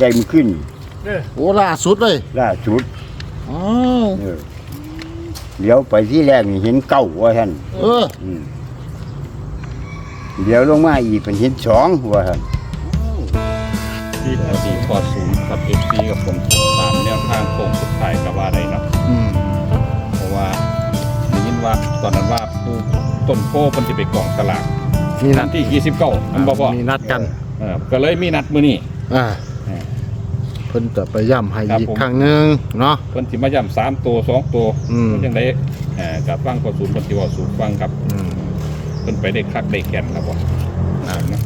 ได้มันขึ้นโอ้ล่าสุดเลยล่าสุดอ้าวเออเดี๋ยวไปที่แรกนี่เห็นเก้าว่าท่านเอออืมเดี๋ยวลงมาอีกเป็นเห็นสองว่าท่าน ที่สวัสดีพอศูนย์กับเอฟซีกับผมตามแนวทางโค้งสุดท้ายกับว่าอะไรเนาะอืมเพราะว่าได้ยินว่าตอนนั้นว่าผู้ต้นโพมันจะไปกล่องสลากมีนันัดดที่ยี่สิบเก้ามันบอกว่ามีนัดกัน เออก็เลยมีนัดมือนี่อ่าเออเพิ่นจะไปย่ำให้ครับอีกผม ครั้งหนึงเนาะเพิ่นสิมาย้ำสามตัวสองตัวอืมเพิ่นยังได้เอ่อกับฟังพอศูนย์เพิ่นสิเว่าศูนย์ฟังกับอืมเพิ่นไปได้คักได้แก่นครับว่าอ่านะ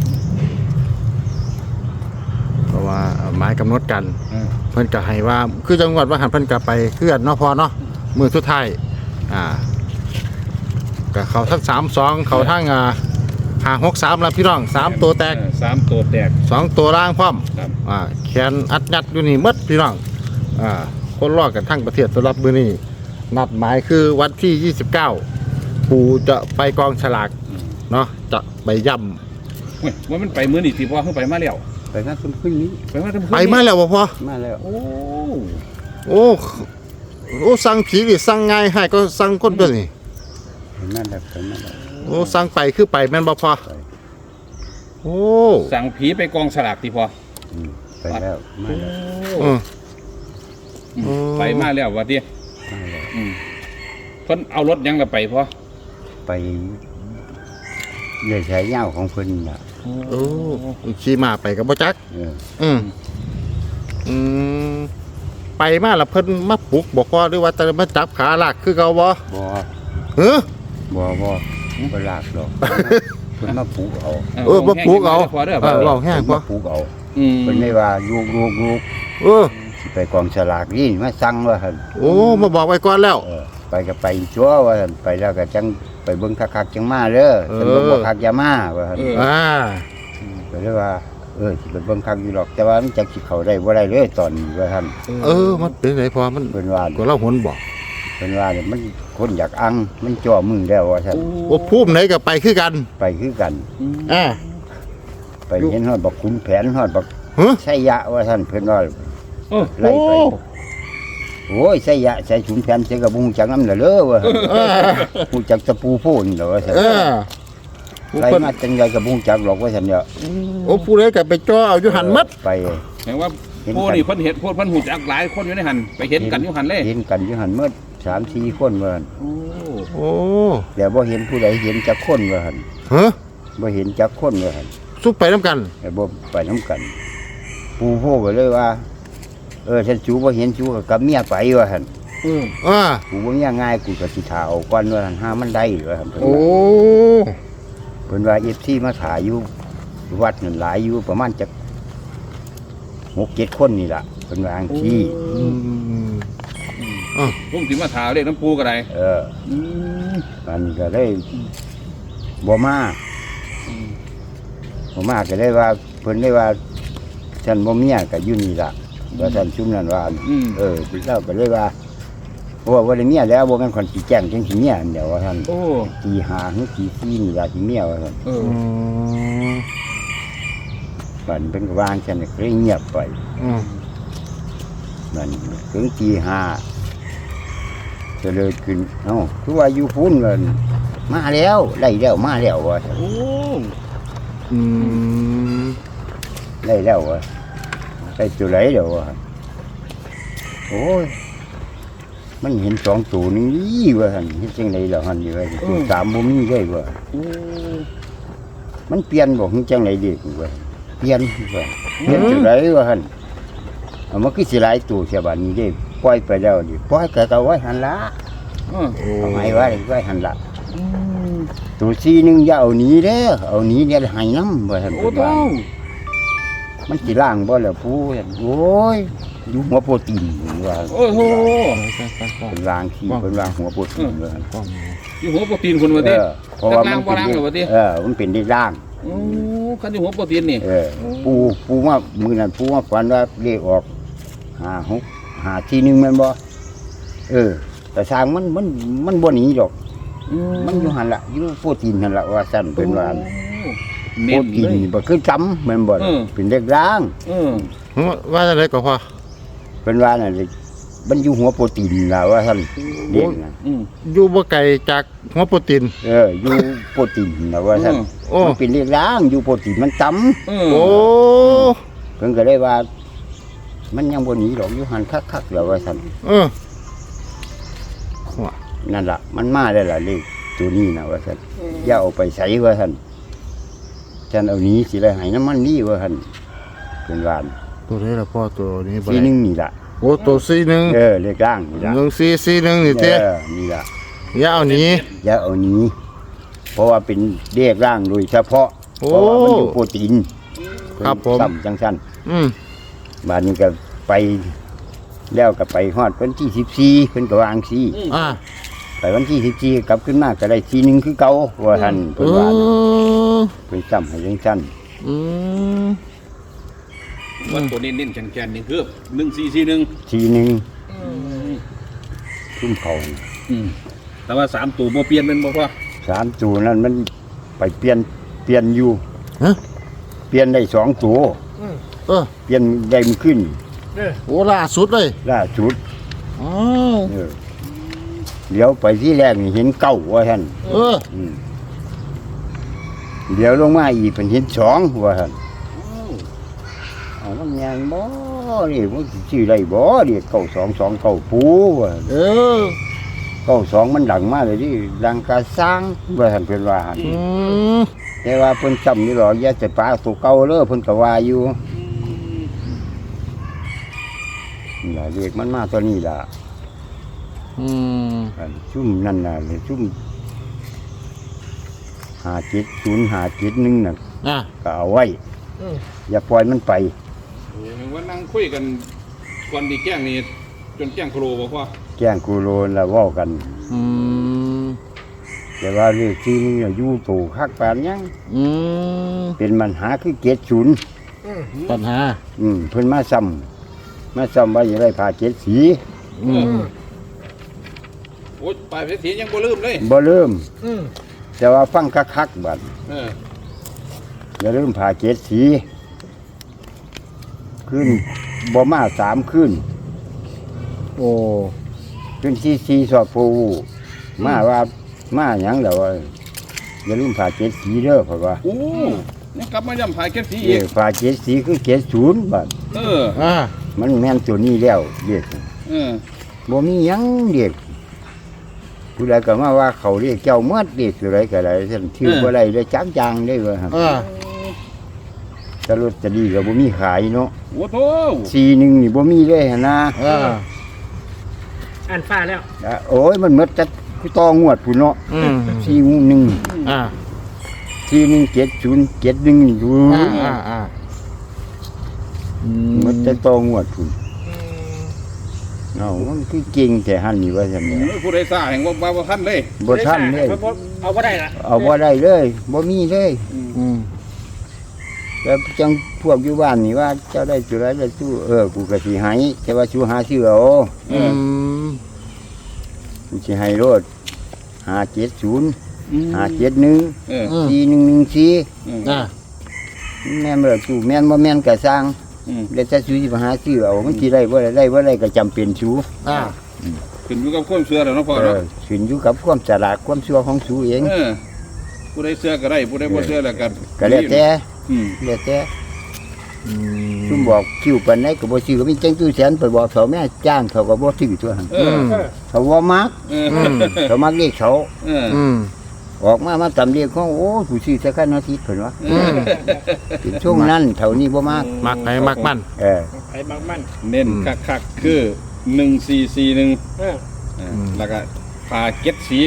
เพราะว่าเอาหมายกำหนดกันเออเพิ่นก็ให้ว่า คือจังหวัดว่าหันเพิ่นก็ไปเคลื่อนเนาะพอเนาะมือสุดท้ายอ่าก็เขาทั้งสามสองเขาทั้งอ่าหาหกสามแล้วพี่น้องสามตัวแตกเออสามตัวแตก สองตัวล่างพร้อมครับ อ่าแขนอัดยัดอยู่นี่หมดพี่น้องอ่าคนรอดกันทั้งประเทศสำหรับมื้อนี้นัดหมายคือวันที่ 29 ปู่จะไปกองฉลากเนาะจะไปย่เฮ้ยว่ามันไปมื้อนี่สิพอเพิ่นไปมาแล้วไปนั่นขึ้นขึ้นนี้ไปมาทั้งำไปมาแล้วบ่พอมาแล้วโอ้โอ้โอ้สั่งผีนี่สั่งง่ายให้ก็สั่งคนตัวนี้เห็นนั่นแล้วเห็นนั่นแล้ว โอ้สั่งไปคือไปแม่นบ่พอโอ้สั่งผีไปกองสลากที่พออืมไปแล้วมาแล้วเอออืมโอ้ ไปมาแล้วว่าติมาแล้วอืมเพิ่นเอารถยังละไปพอไปเลยใช้ยาวของเพิ่นน่ะโอ้ขี่มาไปกับบ่จัก เอออืมอืมไปมาแล้วเพิ่นมาปลุกบอกว่าหรือว่าจะมาจับขาลากคือเก่าบ่บ่เออบ่บ่ บ่ลากหรอกเพิ่นมาปลูกเอาเออมาปลูกเอาพอเด้อเออเว้าแห้งเพิ่นบ่มาปลูกเอาอืมเพิ่นไม่ว่าลูกลูกลูกเออ สิไปกองฉลากนี่มาสั่งว่าหั่นโอ้มาบอกไว้ก่อนแล้ว เออไปก็ไปจัวว่าหั่นไปแล้วก็จังไปเบิ่งคักๆจังมาเด้อเออ ฉันบ่บ่คักอย่ามาว่าหั่นเอออ่า ก็เลยว่า เออสิไปเบิ่งคักอยู่หรอกแต่ว่ามันจักสิเข้าได้บ่ได้เลยตอนนี้ว่าหั่นเออ มันเป็นไงพอมันเพิ่นว่า ก็เล่าหนบอก เพิ่นว่าเนี่ยมันคนอยากอังมันจ่อมือแล้วว่าซั่นโอ้ภูมิไหนก็ไปคือกันไปคือกัน อ่า ไปเห็นฮอดบักขุนแผนฮอดบักฮะไสยะว่าซั่นเพิ่นว่าเออไล่ไปโอ้โอ้ยไสยะใส่ขุนแผนใส่กระบุงจักน้ำละเลอว่าซั่นเออผู้จักตะปูโพูนเหรอว่าซั่นเออไล่มาจังไดกระบุงจักหรอกว่าซั่นเด้อโอ้ผู้ใดก็ไปจ่อเอาอยู่หันหมัดไปแปลว่า เห็นผู้กันนี่เพิ่นเห็นผู้เพิ่นหูจักหลายคนอยู่ในหันไปเห็นกันอยู่หันเลยเห็นกันอยู่หันเมื่อสามสี่คนว่าหั่นโอ้โอ้แต่บ่เห็นผู้ใดเห็นจักคนว่าหั่นฮะบ่เห็นจักคนว่าหั่นสุบไปน้ำกัน แต่บ่ไปน้ำกัน ปูโพก็เลยว่า เออฉันจูบ่เห็นจูก็กับเมียไปว่าหั่นเอออ่ากูบ่มีง่ายกูก็สิถ่าเอาก่อนว่าหั่นหามันได้ว่าหั่นเพิ่นโอ้ว่าเพิ่นว่า FC มาถ่ายอยู่วัดนั่นหลายอยู่ประมาณจัก 6 7คนนี่ล่ะเพิ่นว่าจังซี่อืมผมสิมาถามเลขน้ำปูก็ได้เอออืมอันก็เลยบ่มาบ่มาก็เลยว่าเพิ่นเลยว่าฉันบ่เมียก็อยู่นี่ล่ะว่าฉันชุมนั้นว่า อืมเออเราก็เลยว่าเพราะว่าบ่ได้เมียแล้วบ่แม่นคนสิแจ้งจังสิเมียอันเดียวว่าท่านโอ้ตีหาหรือตีสี่นี่ล่ะสิเมียว่าท่านเอออืม บัดเป็นก็วางฉันก็เลยเงียบไปอืมมันถึงตีห้าจะเลยขึ้นเอ้าคือว่าอยู่พุ่นเงินมาแล้วได้แล้วมาแล้วว่าซั่นโอ้อืมได้แล้วว่าได้ตัวไหนเดี๋ยวว่าโอ้ยมันเห็นสองตัวนี่ว่าท่านเฮ็ดจังไดล่ะหั่นอยู่ว่าตัวสามบ่มีเลยว่าโอ้มันเปลี่ยนบอกจังไรดีกูว่า เปลี่ยนว่าเปลี่ยนจังไรวะฮันเอามันคือสิหลายตัวเสียบัดนี้เด้ปล่อยไปแล้วดิปล่อยก็เอาไว้หันละเออโอ้เอาไว้ไว้ไว้หันละอืมตัวซีหนึงอย่าเอาหนีเด้อเอาหนีเดี๋ยวให้น้ำว่าท่านโอ้เพิ่นเต้าว่ามันสิล่างบ่ล่ะผู้ว่าซั่นโอ้ยอยู่หัวโปรตีนว่าโอ้โหเป็นล่างขี้เป็นล่างหัวโปรตีนว่าซั่นอยู่หัวโปรตีนคนว่าเอติอเพราะว่ามันล่างบ่ล่างเหรอวะติเออมันเป็นได้ล่างโอ้ คันอยู่หัวโปรตีนนี่ เออปูปูว่ามือนั้นปูว่าฝันว่าเลขออกหาหกหาทีหนึงแมันบ่เออ แต่ทางมันมันมันบ่หนีดอก มันอยู่หันละอยู่โปรตีนหันละว่าสั่นเป็นว่าโอ้โปเน้รนตีนเลยนี่บ่คือจำแม่นบ่เออ เป็นเลขร่าง เออฮว่าจะไรก็พอเป็นว่าน่ะเลย มันอยู่หัวโปรตีนล่ะว่าท่านเด็กน่ะอืม อยู่บ่ไกลจากหัวโปรตีน เอออยู่โปรตีนล่ะว่าท่านโอ้ มันเป็นเรียกล้างอยู่โปรตีนมันต่ำเอโอ้เพิ่นก็เลยว่า มันยังบ่หนีหรอกอยู่หันคักๆแล้วว่าท่านเออนั่นล่ะ มันมาได้ล่ะเลขตัวนี้นะว่าท่านอย่าเอาไปใส่ว่าท่านฉันเอาหนี้สิได้ให้น้ำมันนี่ว่าท่านเป็นวานตัวนี้ละพ่อตัวนี้บ่สีได้หนึงนี่ล่ะ โอ้ตัวซีหนึ่งเออเลขล่างนี่ล่ะหนึ่งซีซีหนึ่งนี่เอเต้อนี่ล่ะอย่าเอาหนี้ อย่าเอาหนี้ เพราะว่าเป็นเลขล่างโดยเฉพาะ โอ้เพราะว่ามันอยู่โปรตีนครับผม ซ้ำจังซั่นอืมบาดนี้ก็ไปแล้วก็ไปฮอดวันที่14เพิ่นก็วาจั่งซี่อ่าไปวันที่14กลับขึ้นมาก็ได้ทีหนึงคือเก่าว่าท่านเอเพิ่นว่านะอเพิ่นซ้ำให้จังซั่นอืม ว่าตัวนี้เน้นแกนๆนี่คือหนึ่งสี่สี่หนึ่งทีหนึงทุ่มเขาน่ะอืมแต่ว่าสามตัวบ่เปลี่ยนเป็นบ่พ่อสามตัวนั้นมันไปเปลี่ยนเปลี่ยนอยู่ฮะ เปลี่ยนได้สองตัวเออเปลี่ยนได้มันขึ้นโอ้ล่าสุดเลยล่าสุดอ้าวเออเดี๋ยวไปที่แรกนี่เห็นเก้าว่าท่านเออ อืมเดี๋ยวลงมาอีกเป็นเห็นสองว่าท่าน เอามันยังบ่นี่มันสิชื่อได้บ่เรียกเก้าสองสองเก้าปูว่าซั่นเออเก้าสองมันดังมากเลยที่ดังกาสร้างว่าท่านเพิ่นว่าหั่นอืมแต่ว่าเพิ่นจำนี่หรอกอย่าจะปลาตัวเก่าเด้อเพิ่นก็ว่าอยู่นี่ล่ะเรียกมันมาตัวนี้ล่ะอืมอันซุ่มนั่นน่ะเลยซุ่มหาเจ็ดศูนย์หาเจ็ดหนึ่งน่ะอะก็เอาไว้อย่าปล่อยมันไป ว่านั่งคุยกันก่อนดีแจ้งนี่จนแจ้งโครบ่พ่อแจ้งกูโลนแล้วเว้ากัน อืมแต่ว่าเรื่องที่นี่น่ะอยู่ตู่คักปานยังอืมเป็นปัญหาคือเจ็ดศูนย์ปัญหา อืมเพิ่นมาซ้ำมาซ้ำว่าอย่างไรผ่าเจ็ดสีอืมโอ้ยปลายเพชรสียังบ่ลืมเลย บ่เริ่ม แต่ว่าฟังคักๆบัดเอออย่าลืมผ่าเจ็ดสี ขึ้นบ่มาสามขึ้น โอ้ขึ้นซีซีสอบปูมาว่ามาหยังแล้วว่าอย่าลืมผ่าเจ็ดสีเด้อเพราะว่าโอ้นี่กลับมาย่ำพายเพชรสีเออีกอผ่าเจ็ดสีคือเจ็ดศูนย์บาทเอออะมันแม่นตัวนี้แล้วเด็กเออบ่มีหยังเด็กผู้ใดก็มาว่าเขาเรียกเจ้าเมื่อเด็กอะไรก็ได้ท่านชื่อบ่ได้ได้จักจางได้ว่าหั่นอะ แต่รถจะดีก็บ่มีขายเนาะโอ้โถสีหนึงนี่บ่มีเลยหั่นนะอะอ่านฟ้าแล้วอะโอ้ยมันหมดจะคือต่องวดพุ่นเนาะอืมสีงูหนึงอะสีหนึงเจ็ดศูนย์เจ็ดหนึ่งนี่ดูอะอะอะอืมันจะต่องวดพุ่นเอามันคือเก่งแต่หันนี่ว่าซั่นแหละผู้ใดซ่าแห่งว่าว่าบ่ทันเลยบ่ทันเลยเอาก็ได้ละเอาบ่ได้เลยบ่มีเลยอืม แต่จังพวกอยู่บ้านนี่ว่าเจ้าได้จุไรได้ตู้เออกูก็สิให้แต่ว่าชูหาชื่อเอาอืมกูสิให้รถหาเจ็ดศูนย์อืมหาเจ็ดหนึ่งเอออืมสี่หนึ่งหนึ่งสี่อืมอะแม่นบ่ตู้แม่นบ่แม่นก็สร้างอืมแล้วแต่ชูสิมาหาชื่อเอามันสิได้บ่ได้ได้บ่ได้ก็จำเป็นชูอะขึ้นอยู่กับความเชื่อแล้วเนาะพ่อเอเนาะอขึ้นอยู่กับความฉลาดความชั่วของชูเอง เออผู้ใดเชื่อก็ได้ผู้ใดบ่เชื่อแล้วก็ก็แล้วแต่ อืมแล้วแต่อืมซุมบอกคิวปานไหนก็บ่ซื้อก็มีจังตู้แสนไปบอกเขาแม่จ้างเขาก็บ่ซื้อตัวหั่นเออเขาบ่มักเออเขามักเรียกเขา เอออืม ออกมามาตำเรียกของโอ้ผู้ซื้อสักนาทีเพิ่นว่าเออเป็นช่วงนั้นเท่านี้บ่มากมักไหนมักมัน เออไปบางมันเน้นคักๆคือ1441 เออ เออแล้วก็พาเก็ตสี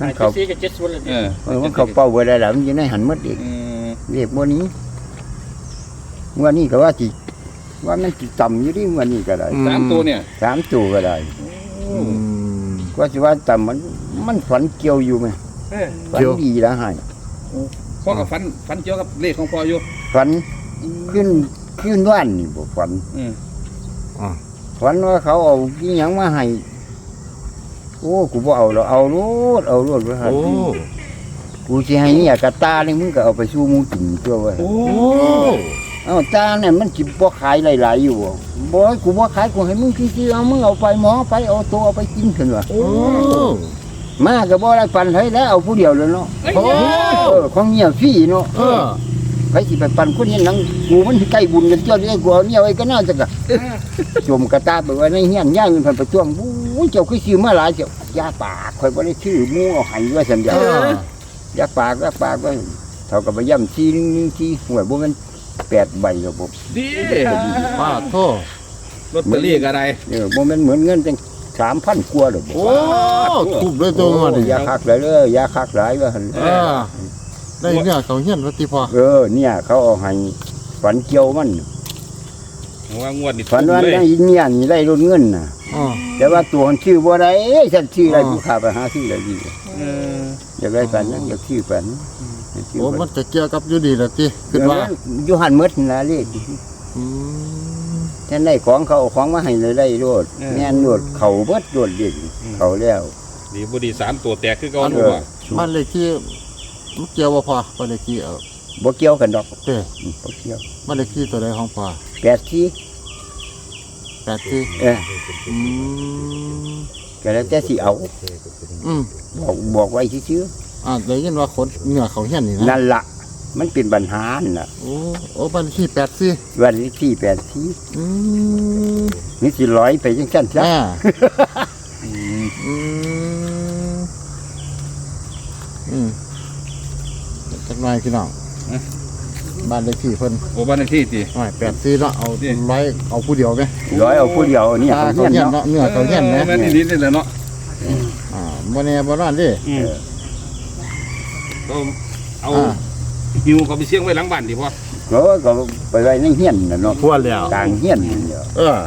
มันเจ็เขาดสี่กับเจ็ดศูนย์เลยเออเออมันเขาเป่าบ่ได้แล้วมันอยู่ในหันหมดอีกเออเรียกบ่นี้วันนี้ก็ว่าสิว่ามันสิต่ำอยู่ดิวันนี้ก็ได้สามตัวเนี่ยสามตัวก็ได้อืมก็สิว่าต่ำมัน มันฝันเกี่ยวอยู่ไหมเออฝันเกี่ยวดีแล้วให้พ่อกับฟันฟันเกี่ยวกับเลขของพ่ออยู่ฝันขึ้นขึ้นว่านนี่บ่ฝันเอออะฝันว่าเขาเอาอีหยังมาให้ โอ้กูบ่เอาแล้วเอาโลดเอาโลดว่าหั่นโอ้กูสิให้เนี่ยกระตานี่มึงก็เอาไปสู้หมูกินตัวไว้โอ้โอ้เอ้าตาเนี่ยมันสิบ่ขายหลายๆอยู่บ่บ่ให้กูบ่ขายกูให้มึงซื้อๆเอามึงเอาไปหมอไปเอาตัวเอาไปกินเถอะว่ะโอ้มาก็บ่ได้ปันให้แล้วเอาผู้เดียวเลยเนาะโอ้เออของเมียฟรีเนาะเออไปสิไปปันคนเห็นหนังกูมันสิใกล้บุญกันเจ้าได้กูเอาเนี่ยไว้ก็น่าจะกะจมกระตาไปไว้ในเฮียนย่างเงินเพันประท้วงโอ้ยเจ้าคือซื้อมาหลายเจ้ายาปากข่อยบ่ได้ชื่อหมู่เอาให้ว่าซั่นเอจ้ะอยาปากยาปากว่าเท่ากับไปย่ำทีนึงนึงทีหวยบ่แมันแปดใบครับผมดีป้าโทษลอตเตอรี่ก็ได้เออบ่แม่นเหมือนเงินจังสามพันกว่าหรอกโอ้ทุบด้วยตัวงอดิยาคักหลายเด้อยาคักหลายว่าหั่นเออได้เนี่ยเขาเฮียนวัติพอเออเนี่ย เขาเอาให้ฝันเกี่ยวมัน ว่างวดนี่ฝันว่าเลยได้เนี่ยนี่ได้รถเงินน่ะอ๋อแต่ว่าตัวมันชื่อบ่ได้ฉันชื่ออะไรอ๋อผู้ขาไปหาชื่ออะไรดีเอออยากได้ฝันนั้นอยากชื่อฝันชื่โอ้ฝัมันจะเกี่ยวกับอยู่ดีละติคิดว่าเอออยู่หันหมดนั่นล่ะเลขอืมฉันได้ของเขาเอาของมาให้เลยได้โลดแม่นโลดเขาเบิดโลดเด็กเขาแล้วดีบ่ดีสามตัวแตกคือเก่าเอบ่อว่าบ้านเลขที่มันเกี่ยวบ่พอบ้านเลขที่เออบ่เกี่ยวกันดอกเด้ออืมบ่เกี่ยวบ้านเลขที่ตัวใดของพอ แปดที่แปดที่เอออืมก็แล้วแต่สิเอาอืมบอกบอกไว้ซื่ออ่าได้ยินว่าคนเหนือเขาเฮียนนี่ๆนะนั่นล่ะ มันเป็นปัญหาน่ะโอ้โอ้บ้านเลขที่แปดสี่วันที่แปดที่อืมนี่สิร้อยไปจังซั่นซะ อ่าอืมอืมอืมจักหน่อยพี่น้อง บ้านเลขที่เพิ่นโอ้บ้านเลขที่ติ หน่อยแปดสี่เนาะเอานี่ไว้เอาผู้เดียวไหมร้อยเอาผู้เดียวเนี่ยตาเขาเขาเฮียนเฮียนเนาะเนาะเหนือเขาเฮียนนะแม่นดีนี่แหละเนาะอ่าบ่แน่บ่นอนดิ อืมก็เอาอ่า หิวเขาไปเสี่ยงไว้หลังบ้านดิพ่อเขาก็ไปไว้ในเฮียนน่ะเนาะทั่วแล้วกลางเฮียนนี่เดียวเออ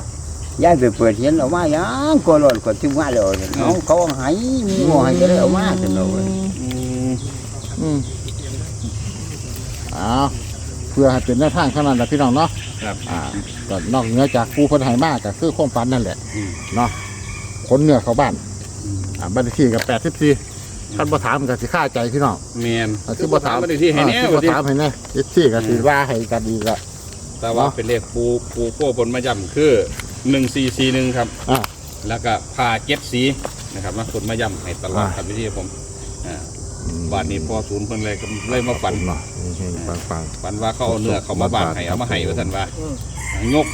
ย้ายไปเปิดเฮียนเอามาหยังก็รอดก็ถึงมาแล้วเอาเขาเอาให้หมู่ให้ก็ได้เอามาซั่นเนาะอืมอืมอ้าวเพื่อให้เป็นแนวทางเท่านั้นแหละพี่น้องเนาะครับอ่าก็นอกเหนือจากผู้เพิ่นให้มากก็คือความฝันนั่นแหละอืม เนาะคนเหนือเขาบ้านอ่าบ้านเลขที่กับแปดสิบสี่ท่านบ่ถามก็สิค่าใจพี่น้องแม่นอ่าสิบ่ถามบ้านเลขที่ให้แน่อ่าสิว่าบ่ติถามให้แน่เลขที่ก็สิว่าให้กันอีกละแต่ว่าเนาะเป็นเลขปูปูโป้บนมาย่ำคือ1441ครับ อ่า แล้วก็ผ้าเจ็ดสีนะครับมาคนมาย่ำให้ตลอดอ่าครับพี่ที่ผมอ่า บ้านนี้พอศูนย์เพิ่นเลยก็เลยมาฝันเนาะเฮงๆปังฝันว่าเขาเอาเนื้อเขามาบานให้เอามาให้ว่าท่านว่าอืมยก